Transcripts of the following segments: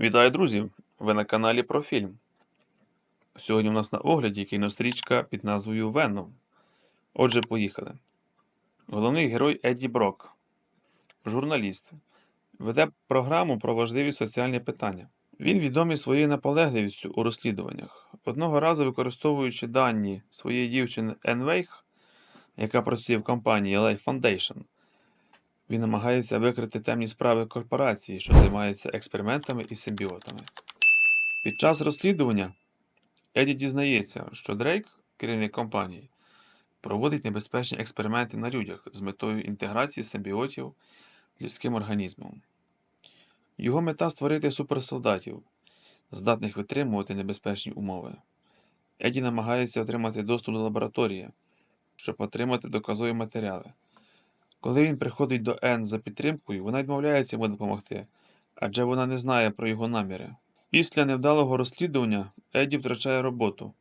Вітаю, друзі! Ви на каналі про фільм. Сьогодні у нас на огляді кінострічка під назвою Веном. Отже, поїхали. Головний герой Едді Брок, журналіст, веде програму про важливі соціальні питання. Він відомий своєю наполегливістю у розслідуваннях. Одного разу, використовуючи дані своєї дівчини Енн Вейх, яка працює в компанії Life Foundation, він намагається викрити темні справи корпорації, що займається експериментами і симбіотами. Під час розслідування Еді дізнається, що Дрейк, керівник компанії, проводить небезпечні експерименти на людях з метою інтеграції симбіотів людським організмом. Його мета створити суперсолдатів, здатних витримувати небезпечні умови. Еді намагається отримати доступ до лабораторії, щоб отримати доказові матеріали. Коли він приходить до Енн за підтримкою, вона відмовляється йому допомогти, адже вона не знає про його наміри. Після невдалого розслідування Еді втрачає роботу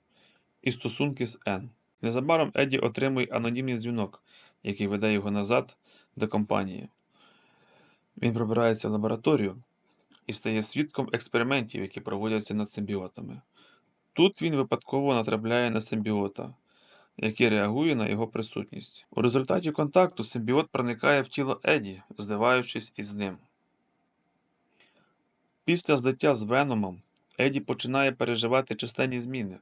і стосунки з Енн. Незабаром Еді отримує анонімний дзвінок, який веде його назад до компанії. Він пробирається в лабораторію і стає свідком експериментів, які проводяться над симбіотами. Тут він випадково натрапляє на симбіота, який реагує на його присутність. У результаті контакту симбіот проникає в тіло Еді, зливаючись із ним. Після злиття з Веномом Еді починає переживати численні зміни.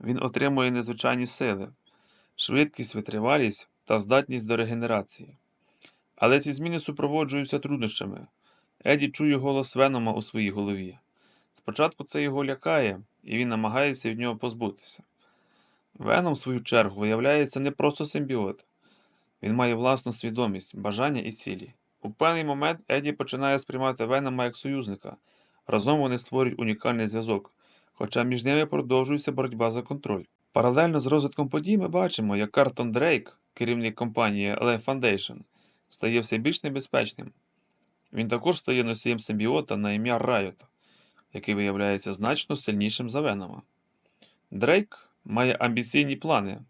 Він отримує незвичайні сили, швидкість, витривалість та здатність до регенерації. Але ці зміни супроводжуються труднощами. Еді чує голос Венома у своїй голові. Спочатку це його лякає, і він намагається від нього позбутися. Веном, в свою чергу, виявляється не просто симбіот. Він має власну свідомість, бажання і цілі. У певний момент Еді починає сприймати Венома як союзника. Разом вони створюють унікальний зв'язок, хоча між ними продовжується боротьба за контроль. Паралельно з розвитком подій ми бачимо, як Картон Дрейк, керівник компанії Life Foundation, стає все більш небезпечним. Він також стає носієм симбіота на ім'я Райот, який виявляється значно сильнішим за Венома. Дрейк має амбіційні плани.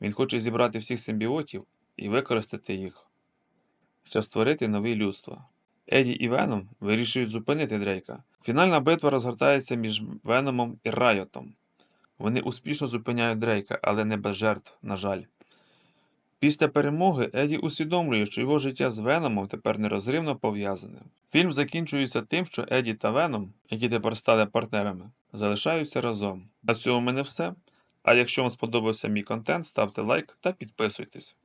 Він хоче зібрати всіх симбіотів і використати їх, щоб створити нове людство. Еді і Веном вирішують зупинити Дрейка. Фінальна битва розгортається між Веномом і Райотом. Вони успішно зупиняють Дрейка, але не без жертв, на жаль. Після перемоги Еді усвідомлює, що його життя з Веномом тепер нерозривно пов'язане. Фільм закінчується тим, що Еді та Веном, які тепер стали партнерами, залишаються разом. На цьому мене все. А якщо вам сподобався мій контент, ставте лайк та підписуйтесь.